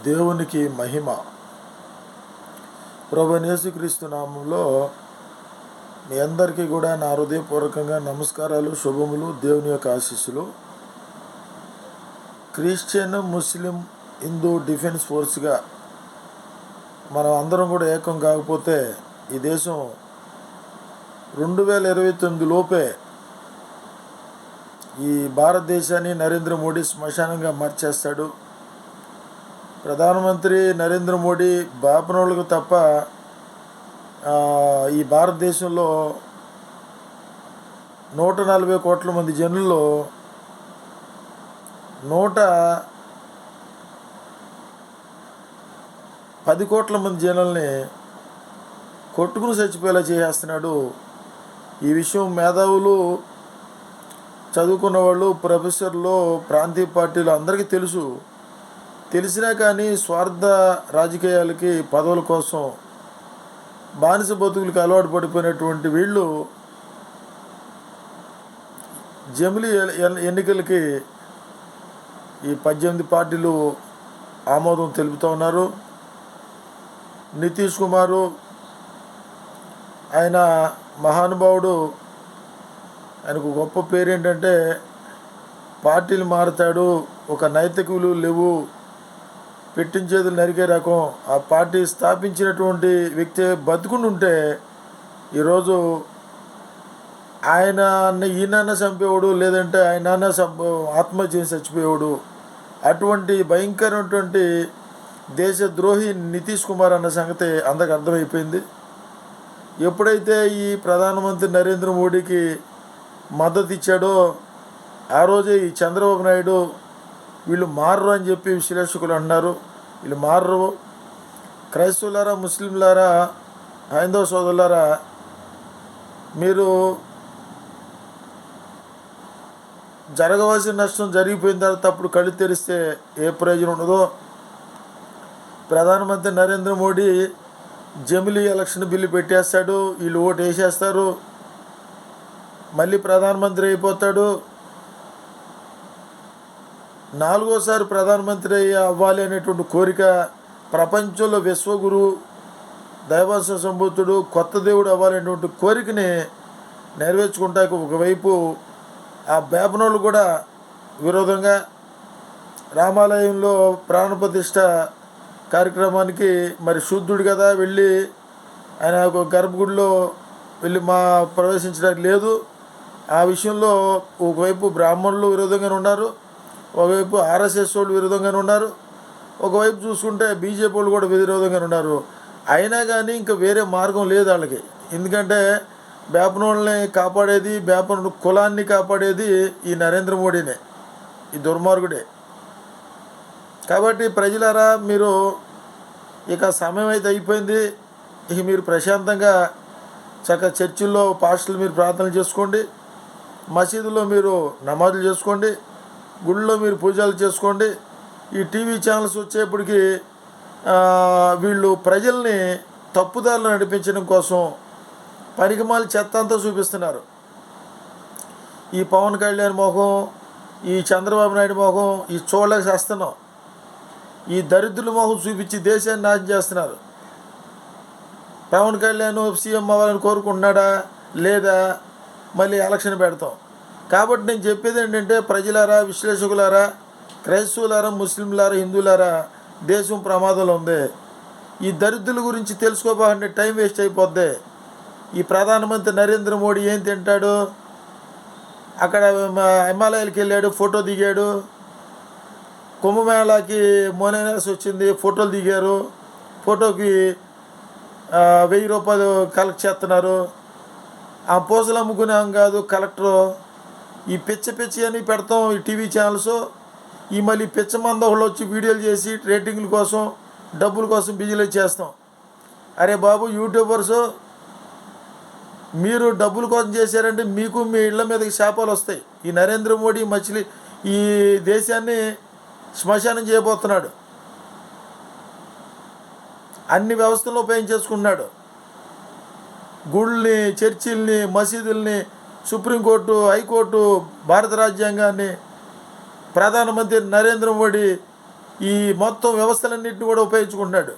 దేవునికి మహిమ. ప్రభు యేసుక్రీస్తు నామంలో మీ అందరికీ కూడా నా హృదయపూర్వకంగా నమస్కారాలు శుభములు దేవుని యొక్క ఆశీస్సులు. క్రిస్టియన్ ముస్లిం హిందూ డిఫెన్స్ ఫోర్స్గా మనం అందరం కూడా ఏకం కాకపోతే ఈ దేశం రెండు వేల ఇరవై తొమ్మిది లోపే ఈ భారతదేశాన్ని నరేంద్ర మోడీ శ్మశానంగా మార్చేస్తాడు. ప్రధానమంత్రి నరేంద్ర మోడీ బాపనోళ్ళకు తప్ప ఈ భారతదేశంలో నూట నలభై కోట్ల మంది జనుల్లో నూట పది కోట్ల మంది జనుల్ని కొట్టుకుని చచ్చిపోయేలా చేసేస్తున్నాడు ఈ విషయం మేధావులు చదువుకున్న వాళ్ళు ప్రొఫెసర్లు ప్రాంతీయ పార్టీలు అందరికీ తెలుసు. తెలిసినా కానీ స్వార్థ రాజకీయాలకి పదవుల కోసం బానిస బతుకులకి అలవాటు పడిపోయినటువంటి వీళ్ళు జమిలి ఎన్నికలకి ఈ పద్దెనిమిది పార్టీలు ఆమోదం తెలుపుతూ ఉన్నారు. నితీష్ కుమారు ఆయన మహానుభావుడు. ఆయనకు గొప్ప పేరు ఏంటంటే పార్టీలు మారుతాడు ఒక నైతిక విలువలు లేవు పెట్టించేది నరికే రకం. ఆ పార్టీ స్థాపించినటువంటి వ్యక్తి బతుకుని ఉంటే ఈరోజు ఆయన ఈయన చంపేవాడు లేదంటే ఆయన చంప ఆత్మహత్య చేసి చచ్చిపోయేవాడు. అటువంటి భయంకరమైనటువంటి దేశద్రోహి నితీష్ కుమార్ అన్న సంగతి అందరికి అర్థమైపోయింది. ఎప్పుడైతే ఈ ప్రధానమంత్రి నరేంద్ర మోడీకి మద్దతు ఇచ్చాడో ఆ రోజే ఈ చంద్రబాబు నాయుడు వీళ్ళు మారరు అని చెప్పి విశ్లేషకులు అన్నారు. వీళ్ళు మారరు. క్రైస్తవులారా ముస్లింలారా హైందవ సోదరులారా మీరు జరగవలసిన నష్టం జరిగిపోయిన తర్వాత అప్పుడు కళ్ళు తెరిస్తే ఏ ప్రయోజనం ఉండదో ప్రధానమంత్రి నరేంద్ర మోడీ జమిలీ ఎలక్షన్ బిల్లు పెట్టేస్తాడు. వీళ్ళు ఓటు వేసేస్తారు. మళ్ళీ ప్రధానమంత్రి అయిపోతాడు. నాలుగోసారి ప్రధానమంత్రి అవ్వాలి అనేటువంటి కోరిక ప్రపంచంలో విశ్వగురు దైవాస సంబూతుడు కొత్త దేవుడు అవ్వాలనేటువంటి కోరికని నెరవేర్చుకుంటాక ఒకవైపు ఆ బేపనోళ్ళు కూడా విరోధంగా రామాలయంలో ప్రాణప్రతిష్ట కార్యక్రమానికి మరి శుద్ధుడు కదా వెళ్ళి ఆయన ఒక గర్భగుడిలో వెళ్ళి మా ప్రవేశించడానికి లేదు. ఆ విషయంలో ఒకవైపు బ్రాహ్మణులు విరోధంగానే ఉన్నారు. ఒకవైపు ఆర్ఎస్ఎస్ వాళ్ళు విరోధంగానే ఉన్నారు ఒకవైపు చూసుకుంటే బీజేపీ వాళ్ళు కూడా విరోధంగానే ఉన్నారు. అయినా కానీ ఇంకా వేరే మార్గం లేదు వాళ్ళకి. ఎందుకంటే బేపనోళ్ళని కాపాడేది బేపన కులాన్ని కాపాడేది ఈ నరేంద్ర మోడీనే ఈ దుర్మార్గుడే. కాబట్టి ప్రజలారా మీరు ఇక సమయం అయితే అయిపోయింది. ఇక మీరు ప్రశాంతంగా చక్కగా చర్చిల్లో పాస్టర్లు మీరు ప్రార్థనలు చేసుకోండి. మసీదులో మీరు నమాజులు చేసుకోండి. గుళ్ళో మీరు పూజలు చేసుకోండి. ఈ టీవీ ఛానల్స్ వచ్చేప్పటికి వీళ్ళు ప్రజల్ని తప్పుదారులు నడిపించడం కోసం పనికిమాలి చెత్త అంతా చూపిస్తున్నారు. ఈ పవన్ కళ్యాణ్ మొహం ఈ చంద్రబాబు నాయుడు మొహం ఈ చూడలేక చేస్తున్నాం ఈ దరిద్రుల మొహం చూపించి దేశాన్ని నాశనం చేస్తున్నారు. పవన్ కళ్యాణ్ సీఎం అవ్వాలని కోరుకుంటున్నాడా? లేదా మళ్ళీ ఎలక్షన్ పెడతాం. కాబట్టి నేను చెప్పేది ఏంటంటే ప్రజలారా విశ్లేషకులారా క్రైస్తవులారా ముస్లింలారా హిందువులారా దేశం ప్రమాదంలో ఉంది. ఈ దరిద్రుల గురించి తెలుసుకోబాలంటే టైం వేస్ట్ అయిపోద్ది. ఈ ప్రధానమంత్రి నరేంద్ర మోడీ ఏం తింటాడు? అక్కడ మ- హిమాలయాలకు వెళ్ళాడు ఫోటో దిగాడు. కుంభమేళాకి మోనేనాస్ వచ్చింది ఫోటోలు దిగారు. ఫోటోకి వెయ్యి రూపాయలు కలెక్ట్ చేస్తున్నారు. ఆ పూసలు అమ్ముకునేం కాదు కలెక్టరు ఈ పిచ్చ పిచ్చి అని పెడతాం ఈ టీవీ ఛానల్స్ ఈ మళ్ళీ పిచ్చ మంద వాళ్ళు వచ్చి వీడియోలు చేసి రేటింగ్ల కోసం డబ్బుల కోసం బిజీలు చేస్తాం. అరే బాబు యూట్యూబర్స్ మీరు డబ్బుల కోసం చేశారంటే మీకు మీ ఇళ్ళ మీదకి శాపాలు వస్తాయి. ఈ నరేంద్ర మోడీ మచిలీ ఈ దేశాన్ని శ్మశానం చేయబోతున్నాడు. అన్ని వ్యవస్థలను ఉపయోగించేసుకున్నాడు గుళ్ళని చర్చిల్ని మసీదుల్ని సుప్రీంకోర్టు హైకోర్టు భారత రాజ్యాంగాన్ని ప్రధానమంత్రి నరేంద్ర మోడీ ఈ మొత్తం వ్యవస్థలన్నింటినీ కూడా ఉపయోగించుకుంటున్నాడు.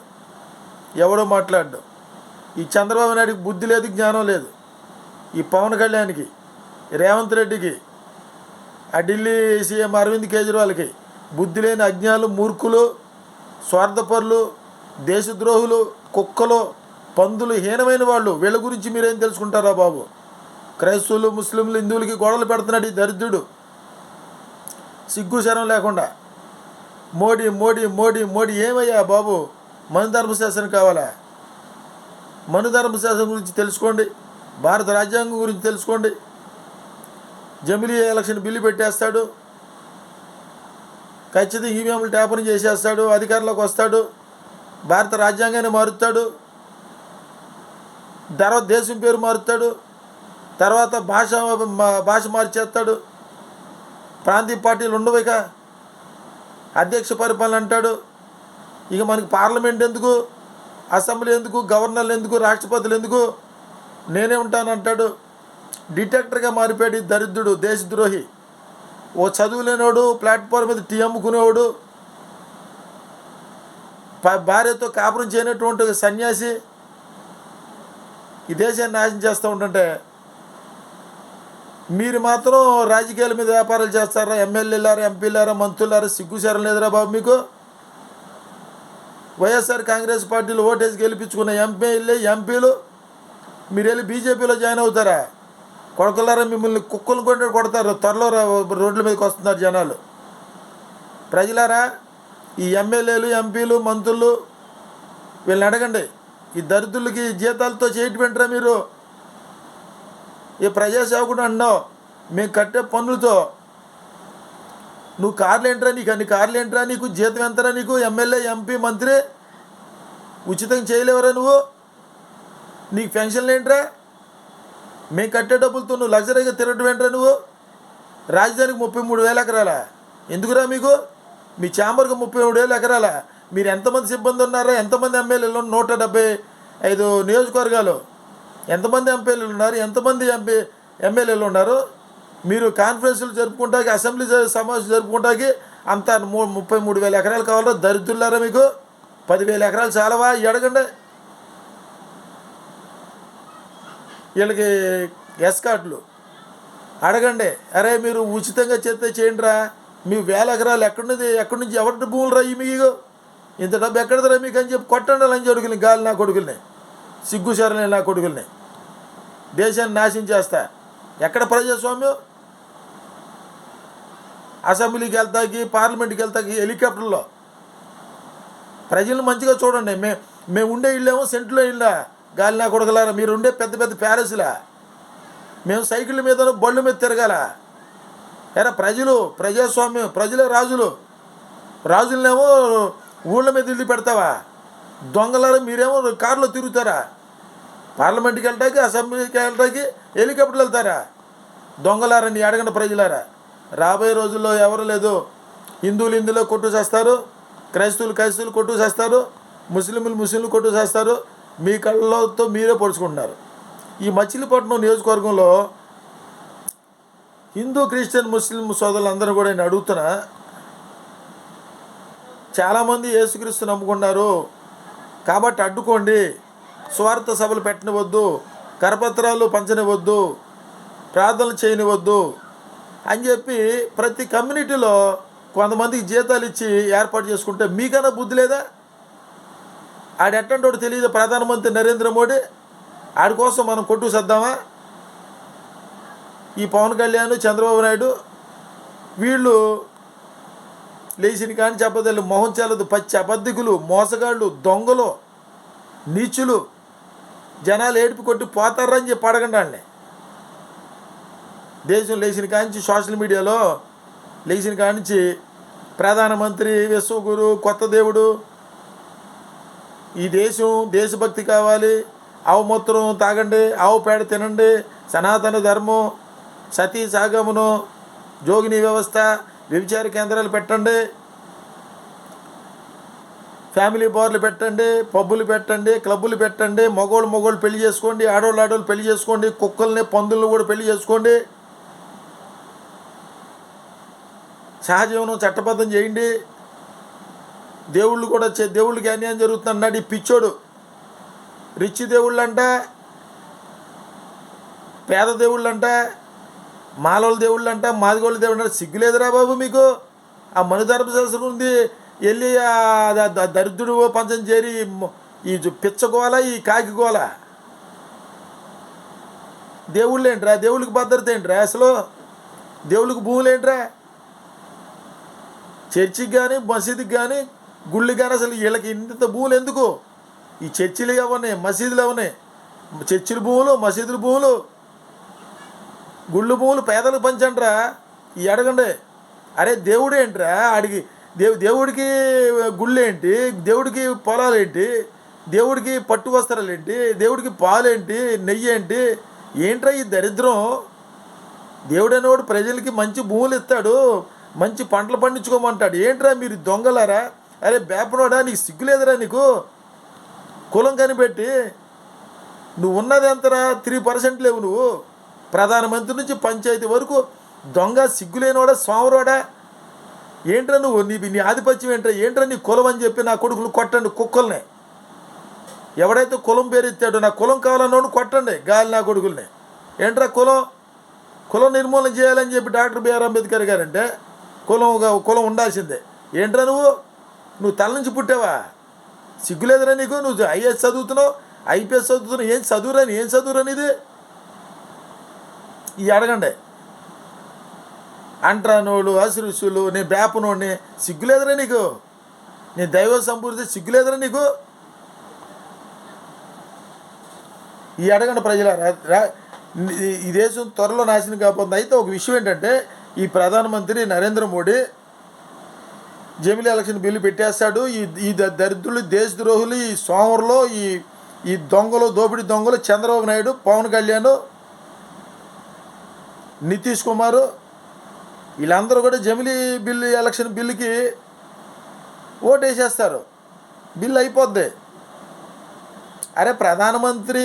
ఎవడో మాట్లాడు ఈ చంద్రబాబు నాయుడికి బుద్ధి లేదు జ్ఞానం లేదు. ఈ పవన్ కళ్యాణ్కి రేవంత్ రెడ్డికి ఆ ఢిల్లీ సీఎం అరవింద్ కేజ్రీవాల్కి బుద్ధి లేని అజ్ఞాలు మూర్ఖులు స్వార్థపరులు దేశద్రోహులు కుక్కలు పందులు హీనమైన వాళ్ళు వీళ్ళ గురించి మీరేం తెలుసుకుంటారా బాబు? క్రైస్తవులు ముస్లింలు హిందువులకి గొడవలు పెడుతున్నాడు ఈ దరిద్రుడు. సిగ్గు శరం లేకుండా. మోడీ మోడీ మోడీ మోడీ ఏమయ్యా బాబు? మను ధర్మశాస్త్రం కావాలా? మను ధర్మశాస్త్రం గురించి తెలుసుకోండి. భారత రాజ్యాంగం గురించి తెలుసుకోండి. జమిలీ ఎలక్షన్ బిల్లు పెట్టేస్తాడు. ఖచ్చితంగా ఈవీఎంలు ట్యాపర్ చేసేస్తాడు. అధికారంలోకి వస్తాడు. భారత రాజ్యాంగాన్ని మారుతాడు ధర దేశం పేరు మారుతాడు తర్వాత భాష మా- భాష మార్చేస్తాడు. ప్రాంతీయ పార్టీలు ఉండవు ఇక. అధ్యక్ష పరిపాలన అంటాడు. ఇక మనకి పార్లమెంట్ ఎందుకు? అసెంబ్లీ ఎందుకు? గవర్నర్లు ఎందుకు? రాష్ట్రపతులు ఎందుకు? నేనే ఉంటానంటాడు డిటెక్టర్గా మారిపోయాడు దరిద్రుడు దేశద్రోహి. ఓ చదువులేనోడు ప్లాట్ఫామ్ మీద టీ అమ్ముకునేవాడు. భార్యతో కాపురం చేయనటువంటి సన్యాసి. ఈ దేశాన్ని నాశనం చేస్తూ ఉంటుంటే మీరు మాత్రం రాజకీయాల మీద వ్యాపారాలు చేస్తారా? ఎమ్మెల్యేలారా ఎంపీలారా మంత్రులారా సిగ్గుసారం లేదురా బాబు మీకు? వైఎస్ఆర్ కాంగ్రెస్ పార్టీలు ఓటేసి గెలిపించుకున్న ఎంపీలు ఎంపీలు మీరు వెళ్ళి బీజేపీలో జాయిన్ అవుతారా? కొడకలారా మిమ్మల్ని కుక్కలు కొట్టి కొడతారు. త్వరలో రోడ్ల మీదకి వస్తున్నారు జనాలు. ప్రజలారా ఈ ఎమ్మెల్యేలు ఎంపీలు మంత్రులు వీళ్ళని అడగండి. ఈ దరిద్రులకి జీతాలతో చేయటమేంటరా మీరు. ఈ ప్రజాసేవకుడు అన్నావు మేము కట్టే పన్నులతో. నువ్వు కార్లు ఏంట్రా నీకు? అన్ని కార్లు ఏంట్రా నీకు? జీతం ఎంతరా నీకు? ఎమ్మెల్యే ఎంపీ మంత్రి? ఉచితంగా చేయలేవరా నువ్వు? నీకు పెన్షన్లు ఏంట్రా? మేము కట్టే డబ్బులతో నువ్వు లగ్జరీగా తిరగటం ఏంట్రా నువ్వు? రాజధానికి ముప్పై మూడు వేల ఎకరాలా. ఎందుకురా మీకు? మీ ఛాంబర్కి ముప్పై మూడు వేల ఎకరాలా. మీరు ఎంతమంది సిబ్బంది ఉన్నారా? ఎంతమంది ఎమ్మెల్యేలు? నూట డెబ్బై ఐదు నియోజకవర్గాలు. ఎంతమంది ఎంపీలు ఉన్నారు? ఎంతమంది ఎంపీ ఎమ్మెల్యేలు ఉన్నారు? మీరు కాన్ఫరెన్స్లు జరుపుకుంటాకి అసెంబ్లీ సమావేశం జరుపుకుంటాకి అంత ముప్పై మూడు వేల ఎకరాలు కావాలా దరిద్రులారా మీకు? పదివేల ఎకరాలు చాలవా? ఎడగండి అడగండి. వీళ్ళకి ఎస్కాట్లు అడగండి. అరే మీరు ఉచితంగా చేస్తే చేయండిరా. మీ వేల ఎకరాలు ఎక్కడి నుంచి ఎక్కడి నుంచి ఎవరి భూములు రా మీకు? ఇంత డబ్బు ఎక్కడదరా మీకు అని చెప్పి కొట్టండి లంచి కొడుకుని గాలి నా కొడుకుల్ని. సిగ్గుశారని నా కొడుకుల్ని. దేశాన్ని నాశనం చేస్తా. ఎక్కడ ప్రజాస్వామ్యం? అసెంబ్లీకి వెళ్తాకి పార్లమెంట్కి వెళ్తాకి హెలికాప్టర్లో. ప్రజలను మంచిగా చూడండి. మే మేము ఉండే ఇళ్ళేమో సెంట్లో ఇల్లా గాలినా కొడగలారా మీరు ఉండే పెద్ద పెద్ద ప్యాలెస్లా. మేము సైకిళ్ళ మీద బళ్ళు మీద తిరగాల. ఎరా ప్రజలు ప్రజాస్వామ్యం ప్రజలే రాజులు. రాజులనేమో ఊళ్ళ మీద ఇల్లు పెడతావా? దొంగలారా మీరేమో కారులో తిరుగుతారా? పార్లమెంట్కి వెళ్ళటానికి అసెంబ్లీకి వెళ్ళటానికి హెలికాప్టర్లు వెళ్తారా? దొంగలారండి అడగండి ప్రజలారా? రాబోయే రోజుల్లో ఎవరు లేదు? హిందువులు హిందువులో కొట్టు చేస్తారు క్రైస్తవులు క్రైస్తవులు కొట్టు చేస్తారు ముస్లింలు ముస్లింలు కొట్టు చేస్తారు మీ కళ్ళతో మీరే పొడుచుకుంటున్నారు. ఈ మచిలీపట్నం నియోజకవర్గంలో హిందూ క్రిస్టియన్ ముస్లిం సోదరులందరూ కూడా నేను అడుగుతున్నా. చాలామంది యేసుక్రీస్తు నమ్ముకున్నారు. కాబట్టి అడ్డుకోండి. స్వార్థ సభలు పెట్టనివద్దు కరపత్రాలు పంచనివద్దు ప్రార్థనలు చేయనివద్దు అని చెప్పి ప్రతి కమ్యూనిటీలో కొంతమందికి జీతాలు ఇచ్చి ఏర్పాటు చేసుకుంటే మీకన్నా బుద్ధి లేదా? ఆడు ఎట్టంటోడు తెలియదు ప్రధానమంత్రి నరేంద్ర మోడీ. ఆడి కోసం మనం కొట్టు సద్దామా? ఈ పవన్ కళ్యాణ్ చంద్రబాబు నాయుడు వీళ్ళు లేచిన కానీ చెప్పదల్లి మొహం చాలదు పచ్చి అబద్ధికులు మోసగాళ్ళు దొంగలు నీచులు జనాలు ఏడుపు కొట్టి పోతారని చెప్పి అడగండి వాళ్ళని దేశం లేచిన కానించి సోషల్ మీడియాలో లేచిన కానించి ప్రధానమంత్రి విశ్వగురు కొత్త దేవుడు ఈ దేశం దేశభక్తి కావాలి ఆవు మూత్రం తాగండి ఆవు పేడ తినండి సనాతన ధర్మం సతీ సాగమును జోగిని వ్యవస్థ వ్యభిచార కేంద్రాలు పెట్టండి. ఫ్యామిలీ బార్లు పెట్టండి పబ్బులు పెట్టండి క్లబ్బులు పెట్టండి మగోళ్ళు మగోళ్ళు పెళ్ళి చేసుకోండి ఆడోళ్ళు ఆడోళ్ళు పెళ్ళి చేసుకోండి కుక్కల్ని పందులను కూడా పెళ్ళి చేసుకోండి. సహజీవనం చట్టబద్ధం చేయండి. దేవుళ్ళు కూడా చే- దేవుళ్ళకి అన్యాయం జరుగుతున్నాడు ఈ పిచ్చోడు. రిచ్ దేవుళ్ళు అంట పేద దేవుళ్ళు అంట మాలోళ్ళ దేవుళ్ళు అంట మాదిగోళ్ళ దేవుళ్ళు అంట సిగ్గులేదురా బాబు మీకు. ఆ మనుధర్మశాస్త్రం ఉంది వెళ్ళి దరిద్రుడు పంచం చేరి ఈ పిచ్చగోల ఈ కాకిగోల దేవుళ్ళు ఏంట్రా? దేవుళ్ళకి భద్రత ఏంట్రా? అసలు దేవుళ్ళకి భూములు ఏంట్రా? చర్చికి కానీ మసీదుకి కానీ గుళ్ళు కానీ అసలు వీళ్ళకి ఇంత భూములు ఎందుకు? ఈ చర్చిలు ఎవరిని మసీదులు ఎవరిని చర్చిల భూములు మసీదుల భూములు. గుళ్ళు భూములు పేదలకు పంచండ్రా? ఈ అడగండి. అరే దేవుడు ఏంట్రా? దేవు దేవుడికి గుళ్ళు ఏంటి దేవుడికి పొలాలేంటి? దేవుడికి పట్టు వస్త్రాలు ఏంటి దేవుడికి పాలేంటి? నెయ్యి ఏంటి ఏంట్రా ఈ దరిద్రం? దేవుడనేవాడు ప్రజలకి మంచి భూములు ఇస్తాడు మంచి పంటలు పండించుకోమంటాడు. ఏంట్రా మీరు దొంగలారా? అరే బేపనోడా నీకు సిగ్గులేదురా నీకు? కులం కనిపెట్టి నువ్వు ఉన్నది ఎంతరా? త్రీ పర్సెంట్ లేవు నువ్వు. ప్రధానమంత్రి నుంచి పంచాయతీ వరకు దొంగ సిగ్గులేనివాడా సోమరోడా ఏంట్రా నువ్వు నీ నీ ఆధిపత్యం ఏంట్రా? ఏంట్రా నీ కులం అని చెప్పి నా కొడుకులు కొట్టండి కుక్కల్ని. ఎవడైతే కులం పేరెత్తాడో నా కులం కావాలన్నోడు కొట్టండి గాలి నా కొడుకుల్ని. ఏంట్రా కులం? కులం నిర్మూలన చేయాలని చెప్పి డాక్టర్ బిఆర్ అంబేద్కర్ గారంటే కులం కులం ఉండాల్సిందే. ఏంట్రా నువ్వు? నువ్వు తల నుంచి పుట్టావా? సిగ్గులేదురా నీకు? నువ్వు ఐఏఎస్ చదువుతున్నావు? ఐపీఎస్ చదువుతున్నావు? ఏం చదువురాని ఏం చదువురాని ఇది ఈ అడగండి. అంట్రానోళ్ళు అసురుసులు నీ బేపనోడిని సిగ్గులేదురా నీకు? నీ దైవ సంపూర్తి సిగ్గులేదురా నీకు? ఈ అడగండి ప్రజల ఈ- దేశం త్వరలో నాశనం కాకపోతుంది అయితే ఒక విషయం ఏంటంటే ఈ ప్రధానమంత్రి నరేంద్ర మోడీ జమిలీ ఎలక్షన్ బిల్లు పెట్టేస్తాడు. ఈ ఈ ద- దరిద్రులు దేశద్రోహులు ఈ సోమరులో ఈ ఈ దొంగలు దోపిడీ దొంగలు చంద్రబాబు నాయుడు పవన్ కళ్యాణ్ నితీష్ కుమార్ వీళ్ళందరూ కూడా జమిలీ బిల్లు ఎలక్షన్ బిల్లుకి ఓటేసేస్తారు. బిల్లు అయిపోద్ది. అరే ప్రధానమంత్రి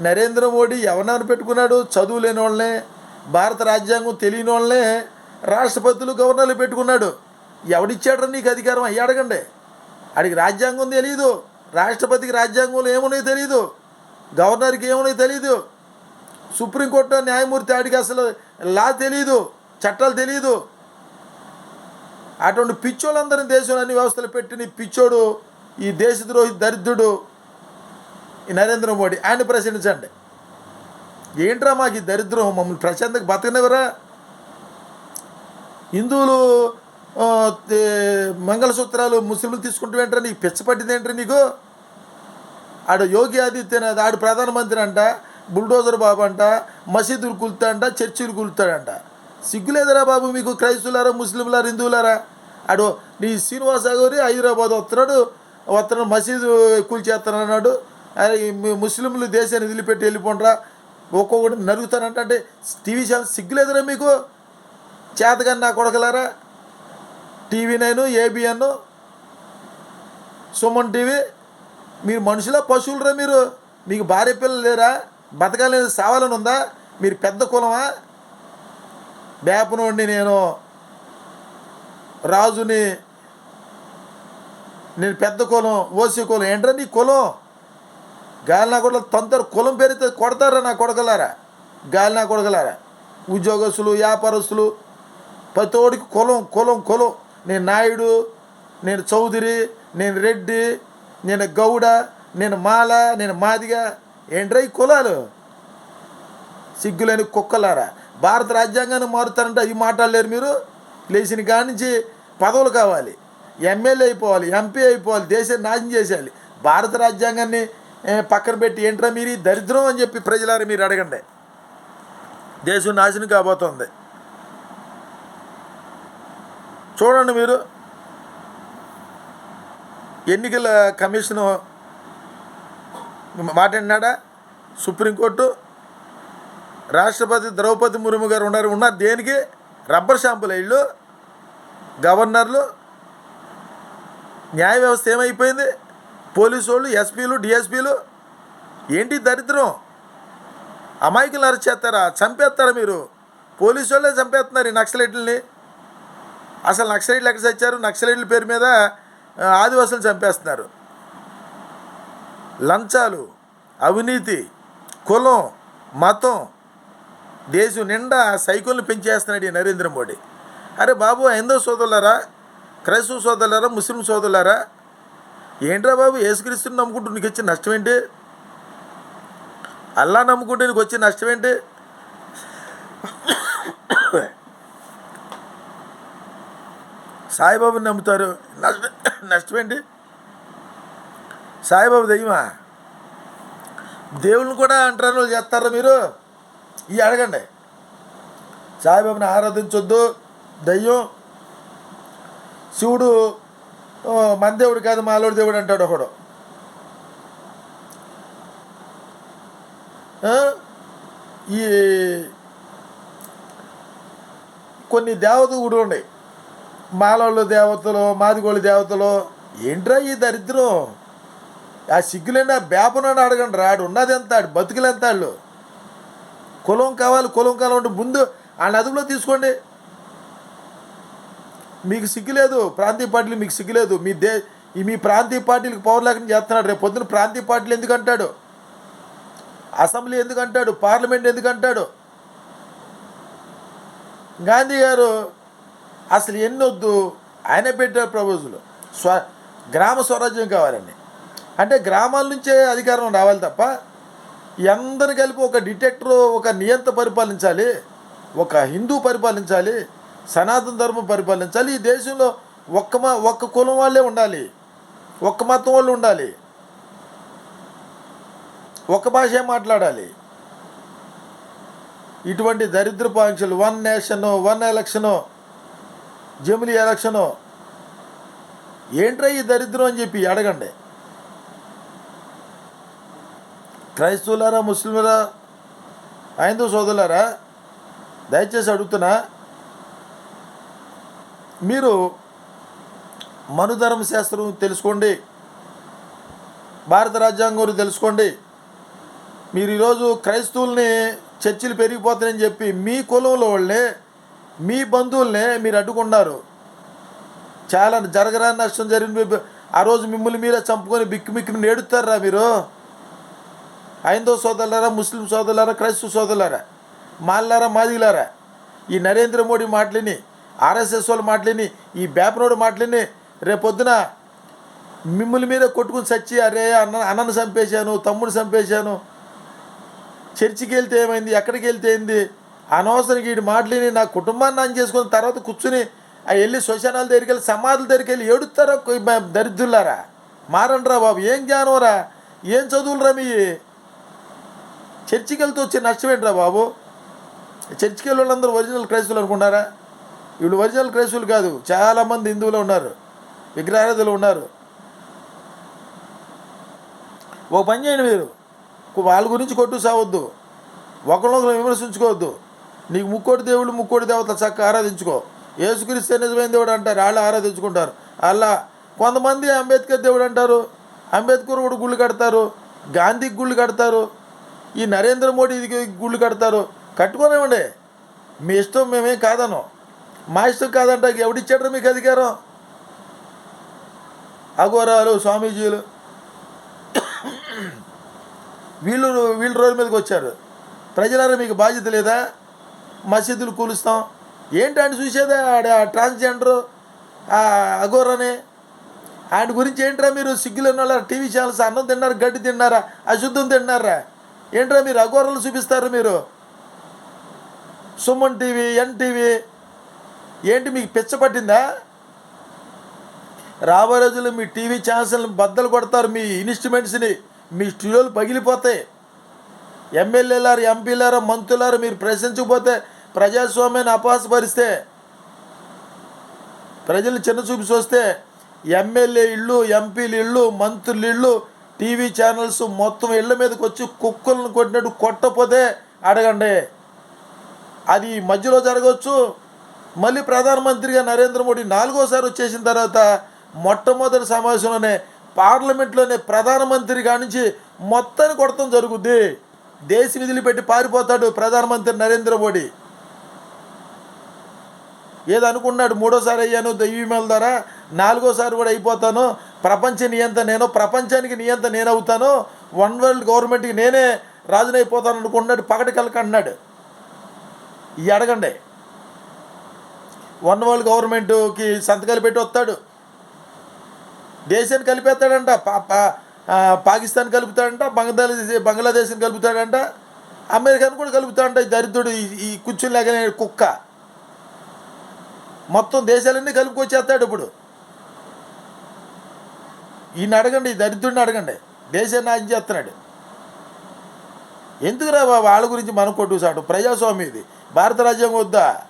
నరేంద్ర మోడీ ఎవరినైనా పెట్టుకున్నాడు? చదువు లేని వాళ్ళనే భారత రాజ్యాంగం తెలియని వాళ్ళనే రాష్ట్రపతులు గవర్నర్లు పెట్టుకున్నాడు. ఎవడిచ్చాడు నీకు అధికారం? అయ్యి అడగండి. ఆడికి రాజ్యాంగం తెలియదు రాష్ట్రపతికి రాజ్యాంగంలో ఏమున్నాయో తెలియదు గవర్నర్కి ఏమున్నాయో తెలియదు సుప్రీంకోర్టు న్యాయమూర్తి ఆడికి అసలు లా తెలియదు చట్టాలు తెలియదు అటువంటి పిచ్చోళ్ళందరినీ దేశంలో అన్ని వ్యవస్థలు పెట్టిన పిచ్చోడు ఈ దేశద్రోహి దరిద్రుడు ఈ నరేంద్ర మోడీ. ఆయన ప్రశ్నించండి. ఏంట్రా మాకు ఈ దరిద్రం? మమ్మల్ని ప్రశాంతంగా బతకనివరా హిందువులు మంగళసూత్రాలు ముస్లింలు తీసుకుంటూ ఏంట్రా నీకు పిచ్చపట్టింది ఏంట్రా నీకు? ఆడ యోగి ఆదిత్యనాథ్ ఆడు ప్రధానమంత్రి అంట బుల్డోజర్ బాబు అంట మసీదులు కూలుతాడంట చర్చిలు కూలుతాడంట సిగ్గులేదరా బాబు మీకు క్రైస్తువులారా ముస్లింలారా హిందువులారా? ఆడు నీ శ్రీనివాస గారి హైదరాబాద్ వస్తున్నాడు వస్తున్నాడు మసీదు కూల్చేస్తానన్నాడు అరే ముస్లింలు దేశాన్ని వదిలిపెట్టి వెళ్ళిపోండ్రా. ఒక్కొక్కటి నరుగుతానంట అంటే టీవీ ఛానల్ సిగ్గులేదురా మీకు? చేతగాని నా కొడకలారా? TV nine ABN Suman TV మీరు మనుషులా పశువులరా మీరు? మీకు భార్య పిల్లలు లేరా? బతకాలని సావాలని ఉందా మీరు పెద్ద కులమా? వేపనోడిని నేను రాజుని నేను పెద్ద కులం ఓసీ కులం ఏంట్రా నీ కులం? గాలినా కొడలు కులం పెరిగితే కొడతారా నా కొడగలారా? గాలినా కొడగలారా? ఉద్యోగస్తులు వ్యాపారస్తులు ప్రతోడికి కులం కులం కులం. నేను నాయుడు నేను చౌదరి నేను రెడ్డి నేను గౌడ నేను మాల నేను మాదిగ. ఏంట్రా ఈ కులాలు? సిగ్గులేని కుక్కలారా? భారత రాజ్యాంగాన్ని మారుతారంటే అవి మాట్లాడలేరు మీరు. లేచిన కాడి నుంచి పదవులు కావాలి. ఎమ్మెల్యే అయిపోవాలి ఎంపీ అయిపోవాలి దేశాన్ని నాశనం చేసేయాలి. భారత రాజ్యాంగాన్ని పక్కన పెట్టి ఏంట్రా మీరు? దరిద్రం అని చెప్పి ప్రజలారా మీరు అడగండి. దేశం నాశనం కాబోతోంది. చూడండి మీరు. ఎన్నికల కమిషను మాట్లాడినాడా సుప్రీంకోర్టు రాష్ట్రపతి ద్రౌపది ముర్ము గారు ఉన్నారు. ఉన్నారు దేనికి? రబ్బర్ షాంపులు ఇళ్ళు గవర్నర్లు. న్యాయ వ్యవస్థ ఏమైపోయింది? పోలీసు వాళ్ళు ఎస్పీలు డిఎస్పీలు. ఏంటి దరిద్రం? అమాయకులు అరెస్ట్ చంపేస్తారా మీరు? పోలీసు వాళ్ళే చంపేస్తున్నారు ఈ నక్సలైట్లని. అసలు నక్సలైట్లు ఎక్కడ చచ్చారు నక్సలైట్ల పేరు మీద ఆదివాసులు చంపేస్తున్నారు. లంచాలు అవినీతి కులం మతం దేశం నిండా సైకిల్ని పెంచేస్తున్నాడు ఈ నరేంద్ర మోడీ. అరే బాబు హైందవ సోదరులారా క్రైస్తవ సోదరులారా ముస్లిం సోదరులారా ఏంట్రా బాబు యేసుక్రీస్తుని నమ్ముకుంటూ నీకు వచ్చే నష్టం ఏంటి అల్లా నమ్ముకుంటే నీకు వచ్చే నష్టం ఏంటి సాయిబాబుని నమ్ముతారు. నష్టం నష్టం ఏంటి సాయిబాబు దయ్యమా? దేవుళ్ళని కూడా అంటారు చేస్తారా మీరు? ఈ అడగండి. సాయిబాబుని ఆరాధించొద్దు దయ్యం. శివుడు మన దేవుడు కాదు మాలోడి దేవుడు అంటాడు ఒకడు. ఈ కొన్ని దేవతలు కూడా ఉన్నాయి. మాలోళ్ళు దేవతలు మాదిగోళ్ళు దేవతలు. ఏంట్రా ఈ దరిద్రం? ఆ సిగ్గులైనా బేపనని అడగండి రాడు ఉన్నది ఎంత? బతుకులు ఎంత వాళ్ళు కులం కావాలి కులం కావాలంటే ముందు ఆ అదుపులో తీసుకోండి. మీకు సిగ్గులేదు ప్రాంతీయ పార్టీలు మీకు సిగ్గులేదు. మీ దే ఈ మీ ప్రాంతీయ పార్టీలకు పవర్ లేకుండా చేస్తున్నాడు. రేపు పొద్దున ప్రాంతీయ పార్టీలు ఎందుకు అంటాడు? అసెంబ్లీ ఎందుకు అంటాడు? పార్లమెంట్ ఎందుకు అంటాడు? గాంధీ గారు అసలు ఎన్ని వద్దు? ఆయన పెట్టారు ప్రపోజల్ స్వ గ్రామ స్వరాజ్యం కావాలండి. అంటే గ్రామాల నుంచే అధికారం రావాలి తప్ప అందరిని కలిపి ఒక డిటెక్టర్ ఒక నియంత పరిపాలించాలి ఒక హిందూ పరిపాలించాలి సనాతన ధర్మం పరిపాలించాలి. ఈ దేశంలో ఒక్క మా ఒక్క కులం వాళ్ళే ఉండాలి. ఒక్క మతం వాళ్ళు ఉండాలి. ఒక భాషే మాట్లాడాలి? ఇటువంటి దరిద్ర ఆంక్షలు వన్ నేషను వన్ ఎలక్షను జమిలీ ఎలక్షను ఏంట్రా ఈ దరిద్రం అని చెప్పి అడగండి. క్రైస్తవులారా ముస్లింలరా హైందవ సోదరులారా దయచేసి అడుగుతున్నా మీరు మనుధర్మ శాస్త్రం తెలుసుకోండి భారత రాజ్యాంగం గురించి తెలుసుకోండి మీరు ఈరోజు క్రైస్తవుల్ని చర్చిలు పెరిగిపోతాయని చెప్పి మీ కులంలో వాళ్ళే మీ బంధువుల్నే మీరు అడ్డుకున్నారు. చాలా జరగరాని నష్టం జరిగింది. ఆ రోజు మిమ్మల్ని మీరే చంపుకొని బిక్కు మిక్కుని నేడుతారా మీరు? హైందవ సోదరులారా ముస్లిం సోదరులారా క్రైస్తవ సోదరులారా మాల్లారా మాదిలారా ఈ నరేంద్ర మోడీ మాటలిని ఆర్ఎస్ఎస్ వాళ్ళ మాటలిని ఈ బేపనోడు మాటలిని రేపొద్దున మిమ్మల్ని మీద కొట్టుకుని చచ్చి అరే అన్న అన్నను చంపేశాను తమ్ముడు చంపేశాను చర్చికి వెళ్తే ఏమైంది ఎక్కడికి వెళ్తే ఏంది అనవసరం వీడి మాటలిని నా కుటుంబాన్ని అని చేసుకున్న తర్వాత కూర్చుని ఆ వెళ్ళి శ్మశానాల దగ్గరికి వెళ్ళి సమాధుల దగ్గరికి వెళ్ళి ఏడుస్తారా దరిద్రులారా? మారండ్రా బాబు ఏం జ్ఞానంరా? ఏం చదువులరా మీ చర్చికి వెళ్తూ వచ్చే నష్టం ఏంట్రా బాబు? చర్చికి వెళ్ళే ఒరిజినల్ క్రైస్తవులు అనుకున్నారా వీళ్ళు ఒరిజినల్ క్రైస్తవులు కాదు. చాలామంది హిందువులు ఉన్నారు. విగ్రహారాధులు ఉన్నారు. ఓ పని చేయండి మీరు. వాళ్ళ గురించి కొట్టు సావద్దు. ఒకరినొకరు విమర్శించుకోవద్దు. నీకు ముక్కోటి దేవుళ్ళు ముక్కోటి దేవతలు చక్కగా ఆరాధించుకో. ఏసుక్రీస్తే నిజమైన దేవుడు అంటారు. వాళ్ళు ఆరాధించుకుంటారు. అలా కొంతమంది అంబేద్కర్ దేవుడు అంటారు. అంబేద్కర్ కూడా గుళ్ళు కడతారు. గాంధీకి గుళ్ళు కడతారు. ఈ నరేంద్ర మోడీకి గుళ్ళు కడతారు. కట్టుకోనివ్వండి మీ ఇష్టం మేమేం కాదను. మా ఇష్టం కాదంట ఎవడిచ్చాడు మీకు అధికారం? అఘోరాలు స్వామీజీలు. వీళ్ళు వీళ్ళు రోజుల మీదకి వచ్చారు. ప్రజలారా మీకు బాధ్యత లేదా? మసీదులు కూలుస్తాం. ఏంటంటే చూసేదా? ఆడ ట్రాన్స్జెండరు అఘోరనే. ఆయన గురించి ఏంట్రా మీరు సిగ్గులు వాళ్ళ టీవీ ఛానల్స్ అన్నం తిన్నారు గడ్డి తిన్నారా అశుద్ధం తిన్నారా? ఏంట్రా మీరు అఘోరలు చూపిస్తారు మీరు? సుమన్ టీవీ ఎన్టీవీ ఏంటి మీకు పిచ్చ పట్టిందా? రాబోయే రోజుల్లో మీ టీవీ ఛానల్స్ని బద్దలు కొడతారు మీ ఇన్స్ట్రుమెంట్స్ని. మీ స్టూడియోలు పగిలిపోతాయి. ఎమ్మెల్యేలారు ఎంపీలారు మంత్రులారు మీరు ప్రశ్నించకపోతే ప్రజాస్వామ్యాన్ని అపహాసపరిస్తే ప్రజలు చిన్న చూపి చూస్తే ఎమ్మెల్యే ఇళ్ళు ఎంపీలు ఇళ్ళు మంత్రులు ఇళ్ళు టీవీ ఛానల్స్ మొత్తం ఇళ్ళ మీదకి వచ్చి కుక్కలను కొట్టినట్టు కొట్టపోతే అడగండి. అది మధ్యలో జరగవచ్చు. మళ్ళీ ప్రధానమంత్రిగా నరేంద్ర మోడీ నాలుగోసారి వచ్చేసిన తర్వాత మొట్టమొదటి సమావేశంలోనే పార్లమెంట్లోనే ప్రధానమంత్రి కానించి మొత్తాన్ని కొడతాం జరుగుద్ది. దేశ విధులు పెట్టి పారిపోతాడు ప్రధానమంత్రి నరేంద్ర మోడీ. ఏదో అనుకున్నాడు మూడోసారి అయ్యాను దయ్యమేల ద్వారా నాలుగోసారి కూడా అయిపోతాను ప్రపంచ నియంత నేను ప్రపంచానికి నియంత నేను అవుతాను వన్ వరల్డ్ గవర్నమెంట్కి నేనే రాజునైపోతాను అనుకున్నాడు పగటి కలక అన్నాడు. ఈ అడగండి. వన్ వరల్డ్ గవర్నమెంట్కి సంతకాలు పెట్టి వస్తాడు. దేశాన్ని కలిపేస్తాడంట పా- పా- పాకిస్తాన్ కలుపుతాడంట బంగ్లాదేశ్ బంగ్లాదేశ్ని కలుపుతాడంట అమెరికాను కూడా కలుపుతాడంట ఈ దరిద్రుడు ఈ- కూర్చుని లేకనే కుక్క. మొత్తం దేశాలన్నీ కలుపుకొచ్చేస్తాడు ఇప్పుడు. ఈయన అడగండి ఈ దరిద్రుడిని అడగండి. దేశాన్ని నాశనం చేస్తున్నాడు. ఎందుకురా బాబు వాళ్ళ గురించి మనం కొట్టుసాడు ప్రజాస్వామ్యం ఇది. భారత రాజ్యాంగం వద్దా?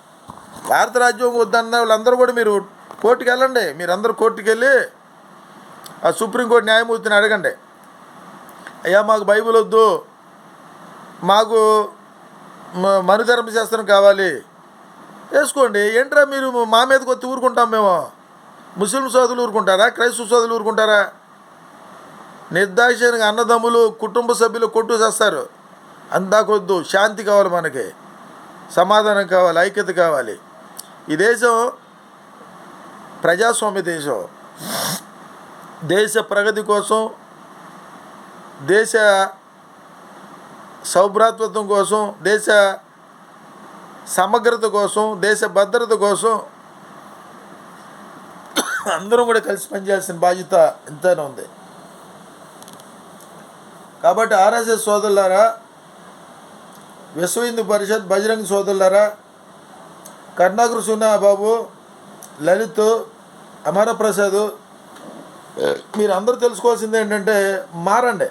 భారత రాజ్యాంగం వద్దన్న వాళ్ళందరూ కూడా మీరు కోర్టుకి వెళ్ళండి. మీరందరూ కోర్టుకు వెళ్ళి ఆ సుప్రీంకోర్టు న్యాయమూర్తిని అడగండి. అయ్యా మాకు బైబిల్ వద్దు. మాకు మ- కావాలి. వేసుకోండి. ఏంట్రా మీరు మా మీదకి వచ్చి ఊరుకుంటాం మేము? ముస్లిం సోదరులు ఊరుకుంటారా? క్రైస్తవ సోదరులు ఊరుకుంటారా? నిర్దాక్షిణ్యంగా అన్నదమ్ములు కుటుంబ సభ్యులు కొట్టు చేస్తారు. అందాకొద్దు. శాంతి కావాలి మనకి. సమాధానం కావాలి ఐక్యత కావాలి. ఈ దేశం ప్రజాస్వామ్య దేశం. దేశ ప్రగతి కోసం దేశ సౌభ్రాతృత్వం కోసం దేశ సమగ్రత కోసం దేశ భద్రత కోసం అందరం కూడా కలిసి పనిచేయాల్సిన బాధ్యత ఎంతైనా ఉంది. కాబట్టి ఆర్ఎస్ఎస్ సోదరులారా విశ్వ హిందూ పరిషత్ బజరంగ్ సోదరులారా కర్ణాగర్ సున్నా బాబు లలిత్ అమరప్రసాద్ మీరు అందరూ తెలుసుకోవాల్సింది ఏంటంటే మారండి.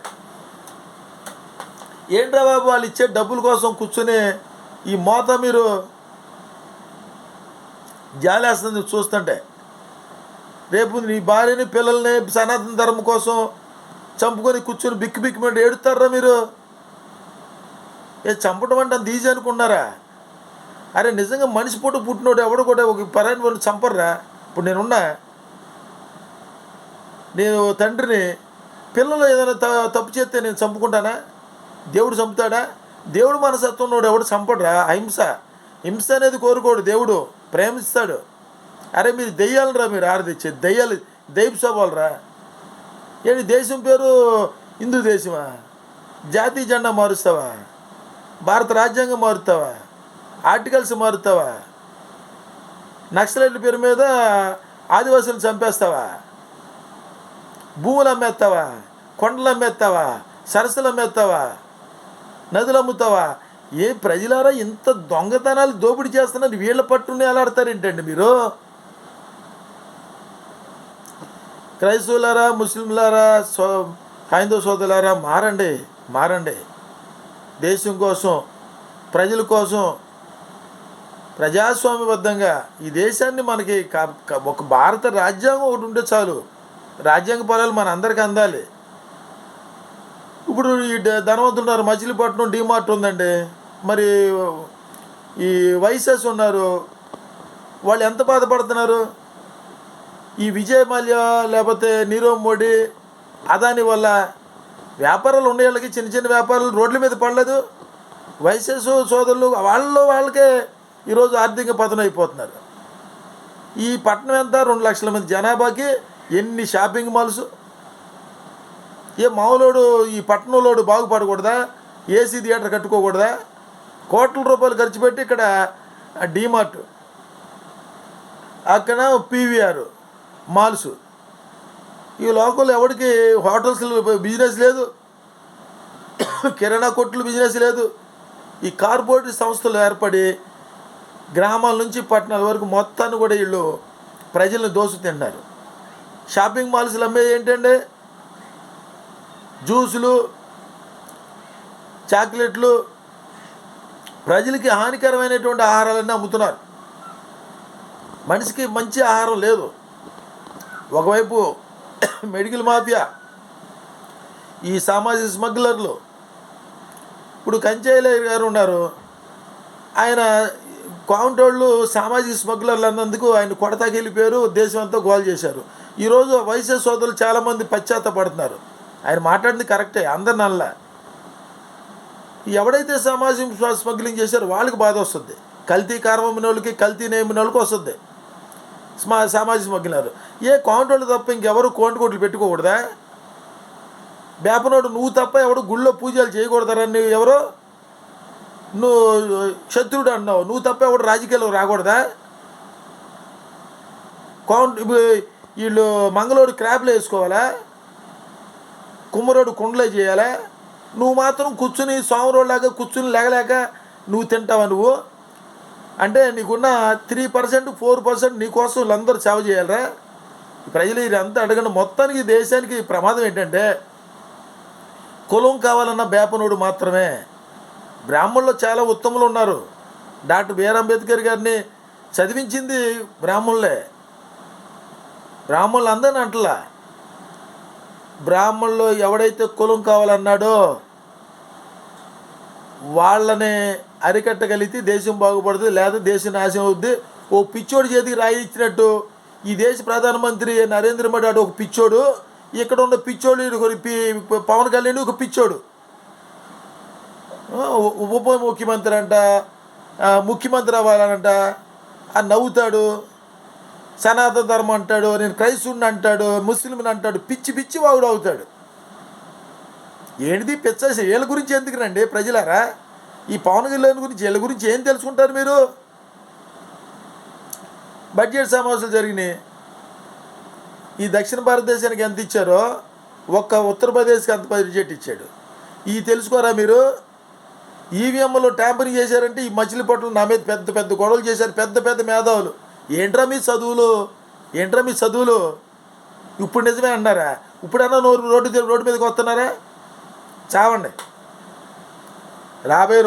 ఏంట్రా బాబు వాళ్ళు ఇచ్చే డబ్బుల కోసం కూర్చొని ఈ మోత మీరు జాలేస్తుంది చూస్తుంటే. రేపు నీ భార్యని పిల్లల్ని సనాతన ధర్మం కోసం చంపుకొని కూర్చొని బిక్కి బిక్కి మీద ఏడుతారా మీరు? ఏ చంపడం అంటే అంత ఈజీ అనుకున్నారా అరే నిజంగా మనిషి పుట్టు పుట్టినోడు ఎవడు కూడా ఒక పరాని వాళ్ళు చంపర్రా? ఇప్పుడు నేనున్నా. నేను తండ్రిని పిల్లలు ఏదైనా త తప్పు చేస్తే నేను చంపుకుంటానా? దేవుడు చంపుతాడా? దేవుడు మనసత్వం నోడు ఎవడు చంపడరా? అహింస. హింస అనేది కోరుకోడు. దేవుడు ప్రేమిస్తాడు. అరే మీరు దెయ్యాలరా మీరు? ఆరదిచ్చే దెయ్యాలు దైవ సవాలరా ఏంటి దేశం పేరు? హిందూ దేశమా? జాతీయ జెండా మారుస్తావా? భారత రాజ్యాంగం మారుతావా? ఆర్టికల్స్ మారుతావా? నక్సలైట్ల పేరు మీద ఆదివాసులు చంపేస్తావా? భూములు అమ్మేస్తావా? కొండలు అమ్మేస్తావా? సరస్సులు అమ్మేస్తావా? నదులు అమ్ముతావా ఏ ప్రజలారా ఇంత దొంగతనాలు దోపిడీ చేస్తున్నారు? వీళ్ళ పట్టుని ఎలాడతారేంటండి మీరు? క్రైస్తవులారా ముస్లింలారా సో హైందవ సోదరులారా మారండి మారండి. దేశం కోసం ప్రజల కోసం ప్రజాస్వామ్యబద్ధంగా ఈ దేశాన్ని మనకి ఒక భారత రాజ్యాంగం ఒకటి ఉంటే చాలు. రాజ్యాంగ పొలాలు మన అందరికీ అందాలి. ఇప్పుడు ఈ డ- ధనవంతులు ఉన్నారు మచిలీపట్నం డిమార్ట్ ఉందండి. మరి ఈ వైసెస్ ఉన్నారు. వాళ్ళు ఎంత బాధపడుతున్నారు? ఈ విజయ్ మాల్య లేకపోతే నీరవ్ మోడీ అదాని వల్ల వ్యాపారాలు ఉండే వాళ్ళకి చిన్న చిన్న వ్యాపారాలు రోడ్ల మీద పడలేదు. వైసెస్ సోదరులు వాళ్ళు వాళ్ళకే ఈరోజు ఆర్థిక పతనం అయిపోతున్నారు. ఈ పట్టణం ఎంత? రెండు లక్షల మంది జనాభాకి ఎన్ని షాపింగ్ మాల్స్ ఏ మామూలోడు ఈ పట్టణంలోడు బాగుపడకూడదా? AC theatre కట్టుకోకూడదా? కోట్ల రూపాయలు ఖర్చు పెట్టి ఇక్కడ డీమార్ట్ అక్కడ పీవీఆర్ మాల్స్. ఈ లోకల్ ఎవరికి హోటల్స్ బిజినెస్ లేదు. కిరాణా కొట్లు బిజినెస్ లేదు. ఈ కార్పొరేటివ్ సంస్థలు ఏర్పడి గ్రామాల నుంచి పట్టణాల వరకు మొత్తాన్ని కూడా వీళ్ళు ప్రజలను దోసు తింటారు. షాపింగ్ మాల్స్లో అమ్మేది ఏంటంటే జ్యూసులు చాక్లెట్లు ప్రజలకి హానికరమైనటువంటి ఆహారాలన్నీ అమ్ముతున్నారు. మనిషికి మంచి ఆహారం లేదు. ఒకవైపు మెడికల్ మాఫియా ఈ సామాజిక స్మగ్లర్లు. ఇప్పుడు కంచాయిలయ్య గారు ఉన్నారు. ఆయన కాంటోళ్ళు సామాజిక స్మగ్లర్లు అన్నందుకు ఆయన కొడతాకి వెళ్ళిపోయారు దేశం అంతా గోల్ చేశారు. ఈరోజు వైశ్య సోదరులు చాలామంది పశ్చాత్తపడుతున్నారు. ఆయన మాట్లాడింది కరెక్టే అందరి నల్ల. ఎవడైతే సమాజం స్మగ్లింగ్ చేశారో వాళ్ళకి బాధ వస్తుంది. కల్తీ కారం వాళ్ళకి కల్తీ నేమిన వాళ్ళకి వస్తుంది. స్మా సామాజిక స్మగ్లినారు. ఏ కౌంటర్లు తప్ప ఇంకెవరు కోంటి కోట్లు పెట్టుకోకూడదా? బేపనోడు నువ్వు తప్ప ఎవడు గుళ్ళో పూజలు చేయకూడదరని ఎవరు? నువ్వు శత్రుడు అన్నావు. నువ్వు తప్ప ఎవడు రాజకీయాల్లో రాకూడదా? కౌంట్ ఇప్పుడు వీళ్ళు మంగళూరు క్రాప్లు వేసుకోవాలా? కుమ్మరోడు కుండలే చేయాలా? నువ్వు మాత్రం కూర్చుని సోమరోడ్లాగా కూర్చుని లేగలేక నువ్వు తింటావా నువ్వు? అంటే నీకున్న త్రీ పర్సెంట్ ఫోర్ పర్సెంట్ నీకోసం వీళ్ళందరూ సేవ చేయాలరా? ప్రజలు ఇదంతా అడగండి. మొత్తానికి దేశానికి ప్రమాదం ఏంటంటే కులం కావాలన్న బేపనుడు మాత్రమే. బ్రాహ్మణులు చాలా ఉత్తములు ఉన్నారు. డాక్టర్ బిఆర్ అంబేద్కర్ గారిని చదివించింది బ్రాహ్మణులే. బ్రాహ్మణులు అందరిని అంటలా. బ్రాహ్మణులు ఎవడైతే కులం కావాలన్నాడో వాళ్ళని అరికట్టగలిగితే దేశం బాగుపడుతుంది లేదా దేశం నాశనం అవుద్ది. ఓ పిచ్చోడి చేతికి రాయి ఇచ్చినట్టు ఈ దేశ ప్రధానమంత్రి నరేంద్ర మోడీ అటు ఒక పిచ్చోడు ఇక్కడ ఉన్న పిచ్చోడు పి- పవన్ కళ్యాణ్ ఒక పిచ్చోడు. ఉప ముఖ్యమంత్రి అంట ముఖ్యమంత్రి అవ్వాలనంట ఆ నవ్వుతాడు. సనాతన ధర్మం అంటాడు నేను క్రైస్తవుని అంటాడు ముస్లింని అంటాడు పిచ్చి పిచ్చి వాగుడు అవుతాడు. ఏంటిది పిచ్చేసి వీళ్ళ గురించి ఎందుకునండి ప్రజలారా? ఈ పవన్ కళ్యాణ్ గురించి వీళ్ళ గురించి ఏం తెలుసుకుంటారు మీరు? బడ్జెట్ సమావేశాలు జరిగినాయి. ఈ దక్షిణ భారతదేశానికి ఎంత ఇచ్చారో ఒక్క ఉత్తరప్రదేశ్కి అంత బడ్జెట్ ఇచ్చాడు. ఈ తెలుసుకోరా మీరు? ఈవీఎంలో ట్యాంపరింగ్ చేశారంటే ఈ మచిలీపట్నం నా మీద పెద్ద పెద్ద గొడవలు చేశారు పెద్ద పెద్ద మేధావులు. ఏంట్రా మీ చదువులు? ఏంట్రా మీ చదువులు? ఇప్పుడు నిజమే అన్నారా? ఇప్పుడన్నా నోరు రోడ్డు రోడ్డు మీదకి వస్తున్నారా? చావండి. రాబోయే